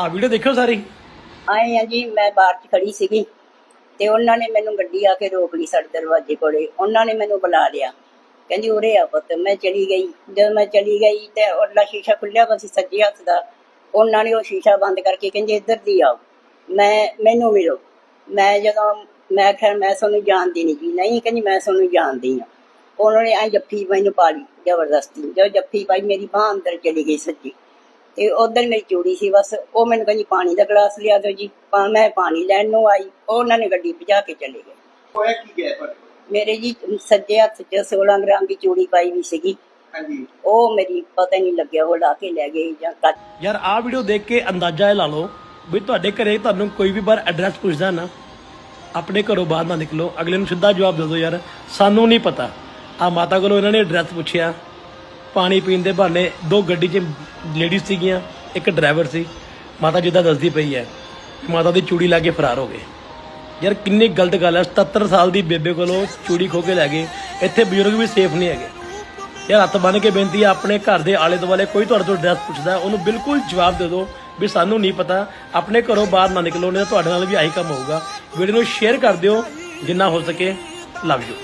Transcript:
ਆ ਵੀਡੀਓ ਦੇਖਿਓ ਸਾਰੀ। ਆਏ ਆ ਜੀ, ਮੈਂ ਬਾਹਰ 'ਚ ਖੜੀ ਸੀਗੀ ਤੇ ਉਹਨਾਂ ਨੇ ਮੈਨੂੰ ਗੱਡੀ ਆ ਕੇ ਰੋਕ ਲਈ ਸਾਡੇ ਦਰਵਾਜ਼ੇ ਕੋਲੇ। ਉਹਨਾਂ ਨੇ ਮੈਨੂੰ ਬੁਲਾ ਲਿਆ। ਕਹਿੰਦੀ, ਉਰੇ ਆ ਪੁੱਤ, ਮੈਂ ਚਲੀ ਗਈ। ਜਦੋਂ ਮੈਂ ਚਲੀ ਗਈ ਤੇ ਉਹਦਾ ਸ਼ੀਸ਼ਾ ਖੁੱਲਿਆ ਵਾ ਸੱਜੇ ਹੱਥ ਦਾ। ਉਹਨਾਂ ਨੇ ਉਹ ਸ਼ੀਸ਼ਾ ਬੰਦ ਕਰਕੇ ਕਹਿੰਦੇ, ਇੱਧਰ ਦੀ ਆਓ। ਮੈਂ, ਮੈਨੂੰ ਮਿਲੋ। ਮੈਂ ਜਦੋਂ, ਮੈਂ ਕਿਹਾ, ਮੈਂ ਤੁਹਾਨੂੰ ਜਾਣਦੀ ਨਹੀਂ ਜੀ। ਨਹੀਂ, ਕਹਿੰਦੀ, ਮੈਂ ਤੁਹਾਨੂੰ ਜਾਣਦੀ ਆ। ਉਹਨਾਂ ਨੇ ਐ ਜੱਫੀ ਮੈਨੂੰ ਪਾ ਲਈ, ਜ਼ਬਰਦਸਤੀ। ਜਦੋਂ ਜੱਫੀ ਪਾਈ, ਮੇਰੀ ਬਾਹ ਅੰਦਰ ਚਲੀ ਗਈ ਸੱਜੀ। ਤੇ ਉਧਰ ਮੇਰੀ ਚੂੜੀ ਸੀ ਬਸ ਉਹ ਮੈਨੂੰ ਕਹਿੰਦੀ ਪਾਣੀ ਦਾ ਗਲਾਸ ਲਿਆ ਦਿਓ ਜੀ। ਪਾ ਮੈਂ ਪਾਣੀ ਲੈਣ ਨੂੰ ਆਈ ਉਹਨਾਂ ਨੇ ਗੱਡੀ ਭਜਾ ਕੇ ਚਲੇ ਗਏ। ਹੋਇਆ ਕੀ ਗਿਆ ਤੁਹਾਡੇ ਕੋਲ? ਮੇਰੇ ਜੀ ਸੱਜੇ ਹੱਥ 'ਚ 16 ਗ੍ਰਾਮ ਦੀ ਚੂੜੀ ਪਾਈ ਵੀ ਸੀਗੀ। ਹਾਂਜੀ। ਉਹ ਮੇਰੀ ਪਤਾ ਨਹੀਂ ਲੱਗਿਆ ਉਹ ਲਾ ਕੇ ਲੈ ਗਏ ਜਾਂ ਕੱਟ। ਯਾਰ ਆਹ ਵੀਡੀਓ ਦੇਖ ਕੇ ਅੰਦਾਜ਼ਾ ਇਹ ਲਾ ਲਓ ਵੀ ਤੁਹਾਡੇ ਘਰੇ ਤੁਹਾਨੂੰ ਕੋਈ ਵੀ ਬਾਰ ਐਡਰੈਸ ਪੁੱਛਦਾ ਨਾ ਆਪਣੇ ਘਰੋਂ ਬਾਹਰ ਨਾ ਨਿਕਲੋ। ਅਗਲੇ ਨੂੰ ਸਿੱਧਾ ਜਵਾਬ ਦੇ ਦਿਓ ਯਾਰ ਸਾਨੂੰ ਨਹੀਂ ਪਤਾ। ਆ ਮਾਤਾ ਕੋਲੋਂ ਇਹਨਾਂ ਨੇ ਐਡਰੈਸ ਪੁੱਛਿਆ। ਪਾਣੀ ਪੀਣ ਦੇ ਬਹਾਨੇ ਦੋ ਗੱਡੀ 'ਚ ਲੇਡੀਜ਼ ਸੀਗੀਆਂ, ਇੱਕ ਡਰਾਈਵਰ ਸੀ। ਮਾਤਾ ਜਿੱਦਾਂ ਦੱਸਦੀ ਪਈ ਹੈ ਮਾਤਾ ਦੀ ਚੂੜੀ ਲਾ ਕੇ ਫਰਾਰ ਹੋ ਗਏ। ਯਾਰ ਕਿੰਨੀ ਗਲਤ ਗੱਲ ਹੈ 77 ਸਾਲ ਦੀ ਬੇਬੇ ਕੋਲੋਂ ਚੂੜੀ ਖੋ ਕੇ ਲੈ ਗਏ। ਇੱਥੇ ਬਜ਼ੁਰਗ ਵੀ ਸੇਫ ਨਹੀਂ ਹੈਗੇ। ਯਾਰ ਹੱਥ ਬੰਨ ਕੇ ਬੇਨਤੀ ਹੈ, ਆਪਣੇ ਘਰ ਦੇ ਆਲੇ ਦੁਆਲੇ ਕੋਈ ਤੁਹਾਡੇ ਤੋਂ ਐਡਰੈਸ ਪੁੱਛਦਾ, ਉਹਨੂੰ ਬਿਲਕੁਲ ਜਵਾਬ ਦੇ ਦਿਓ ਵੀ ਸਾਨੂੰ ਨਹੀਂ ਪਤਾ। ਆਪਣੇ ਘਰੋਂ ਬਾਹਰ ਨਾ ਨਿਕਲੋ, ਨਹੀਂ ਤਾਂ ਤੁਹਾਡੇ ਨਾਲ ਵੀ ਆਹੀ ਕੰਮ ਹੋਊਗਾ। ਵੀਡੀਓ ਨੂੰ ਸ਼ੇਅਰ ਕਰ ਦਿਓ, ਜਿੰਨਾ ਹੋ ਸਕੇ ਲਵ ਯੂ